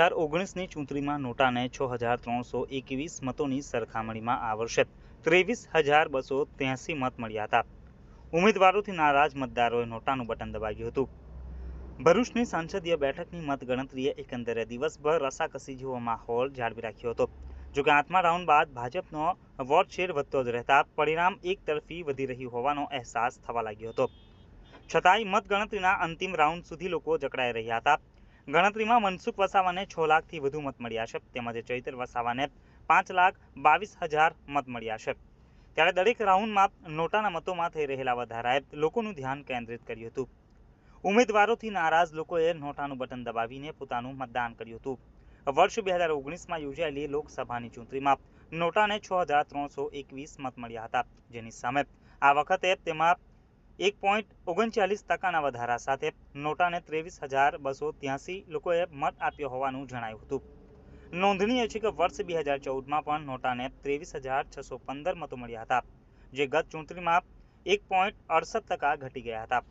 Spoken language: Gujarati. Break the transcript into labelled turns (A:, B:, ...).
A: હજાર ઓગણીસની ચૂંટણીમાં નોટાને છ હજાર ત્રણસો એકવીસ મતોની સરખામણીમાં આ વર્ષે ત્રેવીસ હજાર બસો ત્યાંસી મત મળ્યા હતા. ઉમેદવારોથી નારાજ મતદારોએ નોટાનું બટન દબાવ્યું હતું. ભરૂચની સંસદીય બેઠકની મતગણતરીએ એકંદરે દિવસભર રસાકસી જેવો માહોલ જાળવી રાખ્યો હતો. જોકે આઠમા રાઉન્ડ બાદ ભાજપનો વોટ શેર વધતો જ રહેતા પરિણામ એક તરફી વધી રહ્યું હોવાનો અહેસાસ થવા લાગ્યો હતો. છતાંય મતગણતરીના અંતિમ રાઉન્ડ સુધી લોકો જકડાઈ રહ્યા હતા. ગણતરીમાં મનસુખ વસાવાને છ લાખથી વધુ મત મળ્યા છે. તેમજ ચૈતર વસાવાને પાંચ લાખ બાવીસ હજાર મત મળ્યા છે. ત્યારે દરેક રાઉન્ડમાં નોટાના મતોમાં થઈ રહેલા વધારાએ લોકોનું ધ્યાન કેન્દ્રિત કર્યું હતું. ઉમેદવારોથી નારાજ લોકોએ નોટાનું બટન દબાવીને પોતાનું મતદાન કર્યું હતું. વર્ષ બે હજાર ઓગણીસમાં યોજાયેલી લોકસભાની ચૂંટણીમાં નોટાને છ હજાર ત્રણસો એકવીસ મત મળ્યા હતા. જેની સામે આ વખતે તેમાં એક પોઈન્ટ ઓગણચાલીસ ટકાના વધારા સાથે નોટાને ત્રેવીસ હજાર બસો ત્યાસી લોકોએ મત આપ્યો હોવાનું જણાયું હતું. નોંધનીય છે કે વર્ષ બે હજાર ચૌદમાં પણ નોટાને ત્રેવીસ હજાર છસો પંદર મતો મળ્યા હતા, જે ગત ચૂંટણીમાં એક પોઈન્ટ અડસઠ ટકા ઘટી ગયા હતા.